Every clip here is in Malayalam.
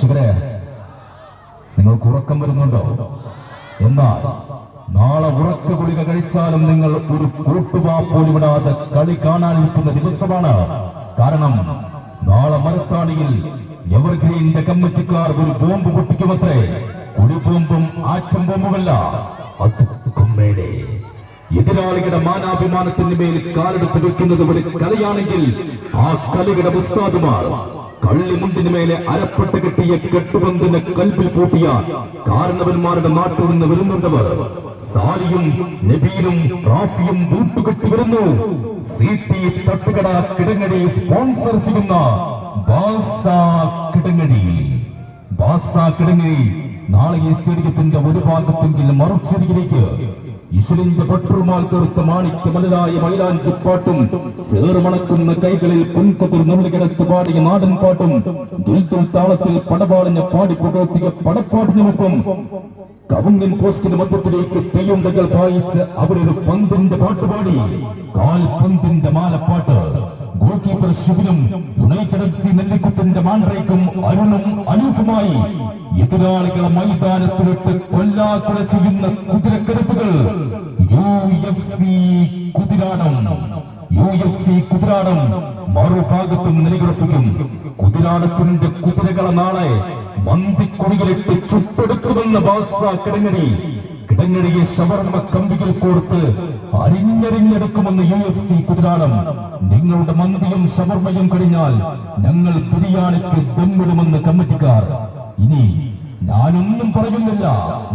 പ്രേക്ഷകരെ നിങ്ങൾക്ക് ഉറക്കം വരുന്നുണ്ടോ? എന്നാൽ നാളെ ഉറക്ക ഗുളിക കഴിച്ചാലും നിങ്ങൾ ഒരു കൂട്ടുവാ പോലും ഇടാതെ കളി കാണാൻ നിൽക്കുന്ന ദിവസമാണ്. കാരണം നാളെ മരത്താണിയിൽ എവർഗ്രീന്റെ കമ്മിറ്റിക്കാർ ഒരു ബോംബ് പൊട്ടിക്കുമത്രേ. കുടിബോംബും ആറ്റം ബോംബുമല്ല എതിരാളികളുടെ മാനാഭിമാനത്തിന് മേൽ കാലെടുത്ത് വെക്കുന്നത് ഒരു കലയാണെങ്കിൽ ആ കലയുടെ ഉസ്താദുമാർ കള്ളിമുണ്ടിന് മേലെ അരപ്പെട്ട് കെട്ടിയ കെട്ടുപന്തിന് കൽപ്പിൽ പൂട്ടിയ കാരണവന്മാരുടെ നാട്ടിൽ നിന്ന് വരുന്നുണ്ടവർ സാലിയും നബീലും റാഫിയും ബൂട്ടുകെട്ടി വരുന്നു. സി ടി തട്ടുകട കിടങ്ങടി സ്പോൺസർ ചെയ്യുന്ന ബാസ കിടങ്ങടി. ബാസ കിടങ്ങടി നാളെ ഈ സ്റ്റേഡിയത്തിന്റെ ഒരു ഭാഗത്തെങ്കിലും മറുചെരിയിലേക്ക് ഇശലിന്റെ പട്ടുമാൽ തീർത്ത മാണിക്യ മലരായ മൈലാഞ്ചി പാട്ടും ചേറുമണക്കുന്ന കൈകളിൽ പുൻകതിർ നുള്ളികിടത്ത് പാടിയ നാടൻ പാട്ടും ദുൽദുൽ താളത്തിൽ പടപാടിന് പാടി പുകഴ്ത്തിയ പടപ്പാട്ടിനുമൊപ്പം കവുങ്ങിൻ പോസ്റ്റിന് മധ്യത്തിലേക്ക് തെയ്യുണ്ടകൾ പായിച്ച് അവരൊരു പന്തിന്റെ പാട്ടുപാടി കാൽപന്തിന്റെ മാലപ്പാട്ട് ഗോൾ കീപ്പർ ശിവനും യുണൈറ്റഡ് എഫ് സി നെല്ലിക്കുത്തിന്റെ മാൻറേക്കും അരുണും അനൂഫുമായി എതിരാളികളെ മൈതാനത്തിലിട്ട് കൊല്ലാക്കൊല ചെയ്യുന്ന കുതിരക്കരുത്തുകൾ U F C Kuthiradam. U F C Kuthiradam മറുഭാഗത്തും നിലയുറപ്പിക്കും. കുതിരാടത്തിന്റെ കുതിരകളെ നാളെ മന്തിക്കുഴിയിലിട്ട് ചുട്ടെടുക്കുമെന്ന് ബാസ കിടങ്ങടി. കിടങ്ങടിയെ ഷവർമ്മ കമ്പികൾ കോർത്ത് അരിഞ്ഞരിഞ്ഞെടുക്കുമെന്ന് യു എഫ് സി കുതിരാടം നിങ്ങളുടെ മന്തിയും ഷവർമ്മയും കഴിഞ്ഞാൽ ഞങ്ങൾ ബിരിയാണിക്ക് ദമ്മിടുമെന്ന് കമ്മിറ്റിക്കാർ. ഇനി ഞാനൊന്നും പറയുന്നില്ല.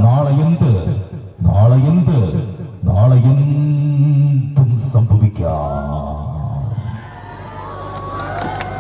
നാളെ എന്ത്?